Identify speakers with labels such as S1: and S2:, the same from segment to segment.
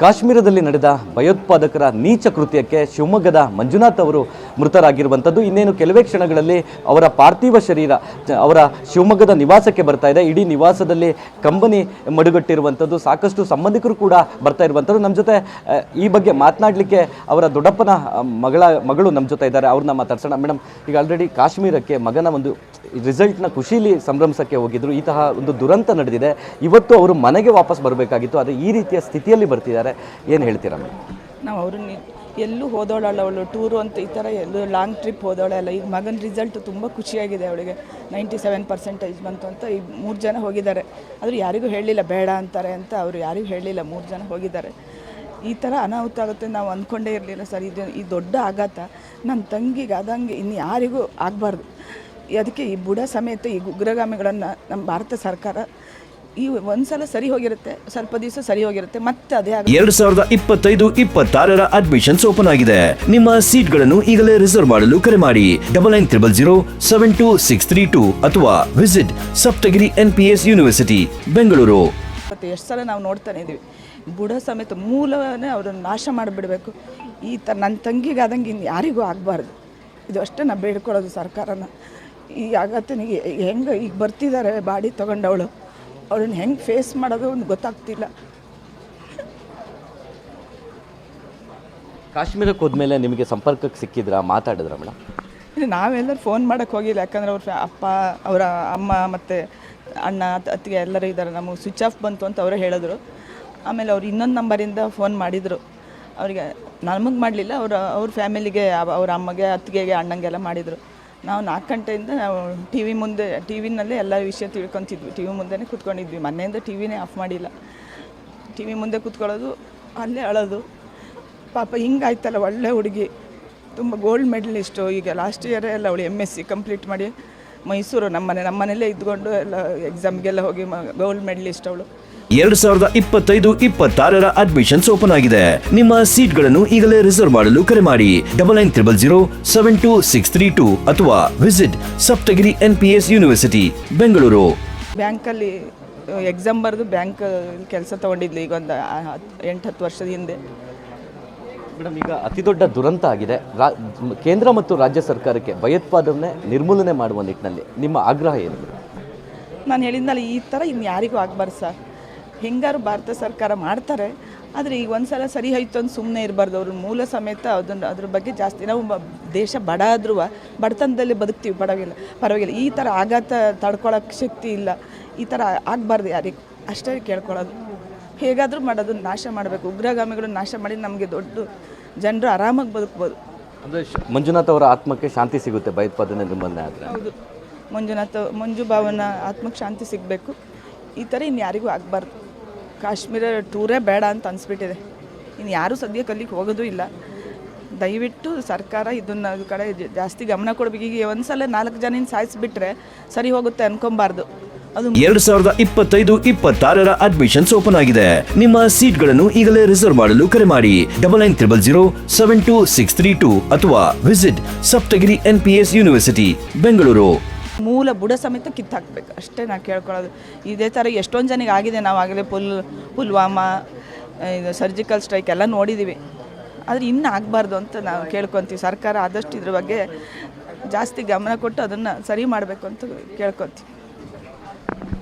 S1: ಕಾಶ್ಮೀರದಲ್ಲಿ ನಡೆದ ಭಯೋತ್ಪಾದಕರ ನೀಚ ಕೃತ್ಯಕ್ಕೆ ಶಿವಮೊಗ್ಗದ ಮಂಜುನಾಥ್ ಅವರು ಮೃತರಾಗಿರುವಂಥದ್ದು. ಇನ್ನೇನು ಕೆಲವೇ ಕ್ಷಣಗಳಲ್ಲಿ ಅವರ ಪಾರ್ಥಿವ ಶರೀರ, ಅವರ ಶಿವಮೊಗ್ಗದ ನಿವಾಸಕ್ಕೆ ಬರ್ತಾ ಇದೆ. ಇಡೀ ನಿವಾಸದಲ್ಲಿ ಕಂಬನಿ ಮಡುಗಟ್ಟಿರುವಂಥದ್ದು. ಸಾಕಷ್ಟು ಸಂಬಂಧಿಕರು ಕೂಡ ಬರ್ತಾ ಇರುವಂಥದ್ದು. ನಮ್ಮ ಜೊತೆ ಈ ಬಗ್ಗೆ ಮಾತನಾಡಲಿಕ್ಕೆ ಅವರ ದೊಡ್ಡಪ್ಪನ ಮಗಳ, ಮಗಳು ನಮ್ಮ ಜೊತೆ ಇದ್ದಾರೆ. ಅವ್ರನ್ನ ಮಾತಾಡ್ಸೋಣ. ಮೇಡಮ್ ಈಗ ಆಲ್ರೆಡಿ ಕಾಶ್ಮೀರಕ್ಕೆ ಮಗನ ಒಂದು ರಿಸಲ್ಟ್ನ ಖುಷೀಲಿ ಸಂಭ್ರಮಿಸಕ್ಕೆ ಹೋಗಿದ್ರು. ಈ ತಹ ಒಂದು ದುರಂತ ನಡೆದಿದೆ. ಇವತ್ತು ಅವರು ಮನೆಗೆ ವಾಪಸ್ ಬರಬೇಕಾಗಿತ್ತು. ಆದರೆ ಈ ರೀತಿಯ ಸ್ಥಿತಿಯಲ್ಲಿ ಬರ್ತಿದ್ದಾರೆ. ಏನು ಹೇಳ್ತೀರಾ ಮೇಡಮ್
S2: ನಾವು ಅವ್ರನ್ನ ಎಲ್ಲೂ ಹೋದೋಳಲ್ಲ ಅವಳು ಟೂರು ಅಂತ ಈ ಥರ ಎಲ್ಲೂ ಲಾಂಗ್ ಟ್ರಿಪ್ ಹೋದೋಳಲ್ಲ ಈಗ ಮಗನ ರಿಸಲ್ಟ್ ತುಂಬ ಖುಷಿಯಾಗಿದೆ ಅವಳಿಗೆ. ನೈಂಟಿ ಸೆವೆನ್ ಪರ್ಸೆಂಟೇಜ್ ಬಂತು ಅಂತ ಈ ಮೂರು ಜನ ಹೋಗಿದ್ದಾರೆ. ಆದರೂ ಯಾರಿಗೂ ಹೇಳಲಿಲ್ಲ ಬೇಡ ಅಂತಾರೆ ಅಂತ ಅವರು ಯಾರಿಗೂ ಹೇಳಲಿಲ್ಲ ಮೂರು ಜನ ಹೋಗಿದ್ದಾರೆ. ಈ ಥರ ಅನಾಹುತ ಆಗುತ್ತೆ ನಾವು ಅಂದ್ಕೊಂಡೇ ಇರಲಿಲ್ಲ ಸರ್. ಇದು ಈ ದೊಡ್ಡ ಆಘಾತ. ನನ್ನ ತಂಗಿಗೆ ಆದಂಗೆ ಇನ್ನು ಯಾರಿಗೂ ಆಗಬಾರ್ದು. ಅದಕ್ಕೆ ಈ ಬುಡ ಸಮೇತ ಈ ಉಗ್ರಗಾಮಿಗಳನ್ನು ನಮ್ಮ ಭಾರತ ಸರ್ಕಾರ ಈ ಒಂದ್ಸಲ ಸರಿ ಹೋಗಿರುತ್ತೆ ಸ್ವಲ್ಪ ದಿವಸ ಸರಿ ಹೋಗಿರುತ್ತೆ ಮತ್ತೆ ಅದೇ ಆಗುತ್ತೆ.
S3: ಎರಡ್ ಸಾವಿರದ ಇಪ್ಪತ್ತೈದು ಇಪ್ಪತ್ತಾರರ ಅಡ್ಮಿಷನ್ಸ್ ಓಪನ್ ಆಗಿದೆ. ನಿಮ್ಮ ಸೀಟ್ಗಳನ್ನು ಈಗಲೇ ರಿಸರ್ವ್ ಮಾಡಲು ಕರೆ ಮಾಡಿ. Double nine triple zero seven two six three two ಅಥವಾ visit Saptagiri N P S university Bengaluru.
S2: ಮತ್ತೆ ಎಷ್ಟು ಸಲ ನಾವು ನೋಡ್ತಾನೆ ಇದೀವಿ. ಬುಡ ಸಮೇತ ಮೂಲವನ್ನೇ ಅವರನ್ನು ನಾಶ ಮಾಡಿಬಿಡಬೇಕು. ಈ ತ ನನ್ನ ತಂಗಿಗೆ ಆದಂಗೆ ಇನ್ನು ಯಾರಿಗೂ ಆಗಬಾರ್ದು. ಇದು ಅಷ್ಟೇ ನಾವು ಬೇಡ್ಕೊಳ್ಳೋದು ಸರ್ಕಾರನ. ಈ ಆಗತ್ತನಿಗೆ ಹೆಂಗೆ ಈಗ ಬರ್ತಿದ್ದಾರೆ ಬಾಡಿ ತೊಗೊಂಡವಳು. ಅವಳನ್ನ ಹೆಂಗೆ ಫೇಸ್ ಮಾಡೋದು ಒಂದು ಗೊತ್ತಾಗ್ತಿಲ್ಲ.
S1: ಕಾಶ್ಮೀರಕ್ಕೆ ಹೋದ್ಮೇಲೆ ನಿಮಗೆ ಸಂಪರ್ಕಕ್ಕೆ ಸಿಕ್ಕಿದ್ರಾ? ಮಾತಾಡಿದ್ರ ಮೇಡಮ್?
S2: ಇಲ್ಲ ನಾವೆಲ್ಲರೂ ಫೋನ್ ಮಾಡೋಕ್ಕೆ ಹೋಗಿಲ್ಲ ಯಾಕಂದರೆ ಅವ್ರ ಫ್ಯಾ- ಅಪ್ಪ ಅವರ ಅಮ್ಮ ಮತ್ತು ಅಣ್ಣ ಅತ್- ಅತ್ತಿಗೆ ಎಲ್ಲರೂ ಇದ್ದಾರೆ. ನಮಗೆ ಸ್ವಿಚ್ ಆಫ್ ಬಂತು ಅಂತ ಅವರೇ ಹೇಳಿದ್ರು. ಆಮೇಲೆ ಅವ್ರು ಇನ್ನೊಂದು ನಂಬರಿಂದ ಫೋನ್ ಮಾಡಿದರು. ಅವರಿಗೆ ನಮಗೆ ಮಾಡಲಿಲ್ಲ ಅವರ ಅವ್ರ ಫ್ಯಾಮಿಲಿಗೆ ಅವ್ರ ಅಮ್ಮಗೆ ಅತ್ತಿಗೆಗೆ ಅಣ್ಣಂಗೆಲ್ಲ ಮಾಡಿದರು. ನಾವು ನಾಲ್ಕು ಗಂಟೆಯಿಂದ ನಾವು ಟಿ ವಿ ಮುಂದೆ ಟಿ ವಿನಲ್ಲೇ ಎಲ್ಲ ವಿಷಯ ತಿಳ್ಕೊತಿದ್ವಿ. ಟಿ ವಿ ಮುಂದೆನೇ ಕೂತ್ಕೊಂಡಿದ್ವಿ. ಮನೆಯಿಂದ ಟಿ ವಿನೇ ಆಫ್ ಮಾಡಿಲ್ಲ. ಟಿ ವಿ ಮುಂದೆ ಕೂತ್ಕೊಳ್ಳೋದು, ಅಲ್ಲೇ ಅಳೋದು. ಪಾಪ ಹಿಂಗಾಯ್ತಲ್ಲ ಒಳ್ಳೆ ಹುಡುಗಿ. ತುಂಬ ಗೋಲ್ಡ್ ಮೆಡಲಿಸ್ಟು ಈಗ ಲಾಸ್ಟ್ ಇಯರೇ ಎಲ್ಲ ಅವಳು ಎಂ ಎಸ್ ಸಿ ಕಂಪ್ಲೀಟ್ ಮಾಡಿ ಮೈಸೂರು ನಮ್ಮನೆ ನಮ್ಮನೇಲೇ ಇದ್ಕೊಂಡು ಎಲ್ಲ ಎಕ್ಸಾಮ್ಗೆಲ್ಲ ಹೋಗಿ ಗೋಲ್ಡ್ ಮೆಡಲಿಸ್ಟ್ ಅವಳು.
S3: ಎರಡ್ ಸಾವಿರದ ಇಪ್ಪತ್ತೈದು ಇಪ್ಪತ್ತಾರರ ಅಡ್ಮಿಷನ್ಸ್ ಓಪನ್ ಆಗಿದೆ. ನಿಮ್ಮ ಸೀಟ್ಗಳನ್ನು ಈಗಲೇ ರಿಸರ್ವ್ ಮಾಡಲು ಕರೆ ಮಾಡಿ. Double nine triple zero seven two six three two ಅಥವಾ visit Saptagiri N P S university Bengaluru.
S2: ಬ್ಯಾಂಕಲ್ಲಿ ಎಕ್ಸಾಮ್ ಬರೆದು ಬ್ಯಾಂಕ್ ಕೆಲಸ ತಗೊಂಡಿದ್ಲು ಈಗ ಒಂದು ಎಂಟು ಹತ್ತು ವರ್ಷದ ಹಿಂದೆ.
S1: ಮೇಡಮ್ ಈಗ ಅತಿ ದೊಡ್ಡ ದುರಂತ ಆಗಿದೆ. ರಾ ಕೇಂದ್ರ ಮತ್ತು ರಾಜ್ಯ ಸರ್ಕಾರಕ್ಕೆ ಭಯೋತ್ಪಾದನೆ ನಿರ್ಮೂಲನೆ ಮಾಡುವ ನಿಟ್ಟಿನಲ್ಲಿ ನಿಮ್ಮ ಆಗ್ರಹ ಏನು?
S2: ನಾನು ಹೇಳಿದ್ನಲ್ಲ ಈ ಥರ ಇನ್ನು ಯಾರಿಗೂ ಆಗಬಾರ್ದು ಸರ್. ಹೆಂಗಾರು ಭಾರತ ಸರ್ಕಾರ ಮಾಡ್ತಾರೆ ಆದರೆ ಈಗ ಒಂದು ಸಲ ಸರಿ ಹೋಯ್ತು ಅಂತ ಸುಮ್ಮನೆ ಇರಬಾರ್ದು. ಅವ್ರ ಮೂಲ ಸಮೇತ ಅದನ್ನು ಅದ್ರ ಬಗ್ಗೆ ಜಾಸ್ತಿ ನಾವು ದೇಶ ಬಡ ಆದ್ರೂ ಬಡತನದಲ್ಲಿ ಬದುಕ್ತೀವಿ ಪರವಾಗಿಲ್ಲ ಪರವಾಗಿಲ್ಲ. ಈ ಥರ ಆಘಾತ ತಡ್ಕೊಳಕ್ಕೆ ಶಕ್ತಿ ಇಲ್ಲ. ಈ ಥರ ಆಗಬಾರ್ದು ಯಾರಿಗೆ. ಅಷ್ಟೇ ಕೇಳ್ಕೊಳ್ಳೋದು. ಹೇಗಾದರೂ ಮಾಡೋದು ನಾಶ ಮಾಡಬೇಕು. ಉಗ್ರಗಾಮಿಗಳು ನಾಶ ಮಾಡಿ ನಮಗೆ ದೊಡ್ಡ ಜನರು ಆರಾಮಾಗಿ ಬದುಕ್ಬೋದು.
S1: ಅಂದರೆ ಮಂಜುನಾಥ್ ಅವರ ಆತ್ಮಕ್ಕೆ ಶಾಂತಿ ಸಿಗುತ್ತೆ ಭಯೋತ್ಪಾದನೆ ನಿರ್ಬಂಧ ಆದರೆ.
S2: ಹೌದು. ಮಂಜುನಾಥ ಮಂಜು ಭಾವನ ಆತ್ಮಕ್ಕೆ ಶಾಂತಿ ಸಿಗಬೇಕು. ಈ ಥರ ಇನ್ಯಾರಿಗೂ ಆಗಬಾರ್ದು. ಕಾಶ್ಮೀರ ಟೂರೇ ಬೇಡ ಅಂತ ಅನಿಸ್ಬಿಟ್ಟಿದೆ. ಇನ್ನು ಯಾರೂ ಸದ್ಯಕ್ಕೆ ಅಲ್ಲಿಗೆ ಹೋಗೋದು ಇಲ್ಲ. ದಯವಿಟ್ಟು ಸರ್ಕಾರ ಇದನ್ನ ಕಡೆ ಜಾಸ್ತಿ ಗಮನ ಕೊಡಬೇಕು. ಈಗ ಒಂದ್ಸಲ ನಾಲ್ಕು ಜನ ಸಾಯಿಸಿಬಿಟ್ರೆ ಸರಿ ಹೋಗುತ್ತೆ ಅನ್ಕೊಬಾರ್ದು. ಅದು
S3: ಎರಡ್ ಸಾವಿರದ ಇಪ್ಪತ್ತೈದು, ಇಪ್ಪತ್ತಾರರ ಅಡ್ಮಿಷನ್ಸ್ ಓಪನ್ ಆಗಿದೆ. ನಿಮ್ಮ ಸೀಟ್ಗಳನ್ನು ಈಗಲೇ ರಿಸರ್ವ್ ಮಾಡಲು ಕರೆ ಮಾಡಿ. Double nine triple zero seven two six three two ಅಥವಾ visit Saptagiri N P S university Bengaluru.
S2: ಮೂಲ ಬುಡ ಸಮೇತ ಕಿತ್ತಾಕ್ಬೇಕು. ಅಷ್ಟೇ ನಾವು ಕೇಳ್ಕೊಳ್ಳೋದು. ಇದೇ ಥರ ಎಷ್ಟೊಂದು ಜನಿಗೆ ಆಗಿದೆ. ನಾವು ಆಗಲೇ ಪುಲ್, ಪುಲ್ವಾಮಾ ಇದು ಸರ್ಜಿಕಲ್ ಸ್ಟ್ರೈಕ್ ಎಲ್ಲ ನೋಡಿದ್ದೀವಿ ಆದರೆ ಇನ್ನೂ ಆಗಬಾರ್ದು ಅಂತ ನಾವು ಕೇಳ್ಕೊತೀವಿ. ಸರ್ಕಾರ ಆದಷ್ಟು ಇದ್ರ ಬಗ್ಗೆ ಜಾಸ್ತಿ ಗಮನ ಕೊಟ್ಟು ಅದನ್ನು ಸರಿ ಮಾಡಬೇಕು ಅಂತ ಕೇಳ್ಕೊತೀವಿ.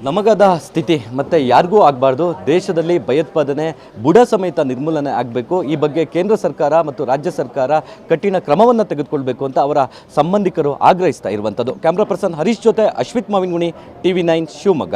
S1: ನಮಗಾದ ಸ್ಥಿತಿ ಮತ್ತೆ ಯಾರಿಗೂ ಆಗಬಾರ್ದು. ದೇಶದಲ್ಲಿ ಭಯೋತ್ಪಾದನೆ, ಬುಡ ಸಮೇತ ನಿರ್ಮೂಲನೆ ಆಗಬೇಕು. ಈ ಬಗ್ಗೆ ಕೇಂದ್ರ ಸರ್ಕಾರ ಮತ್ತು ರಾಜ್ಯ ಸರ್ಕಾರ ಕಠಿಣ ಕ್ರಮವನ್ನು ತೆಗೆದುಕೊಳ್ಬೇಕು ಅಂತ ಅವರ ಸಂಬಂಧಿಕರು ಆಗ್ರಹಿಸ್ತಾ ಇರುವಂಥದ್ದು ಕ್ಯಾಮ್ರಾ ಪರ್ಸನ್ ಹರೀಶ್ ಜೊತೆ Ashwith Mavinguni T V nine Shivamogga.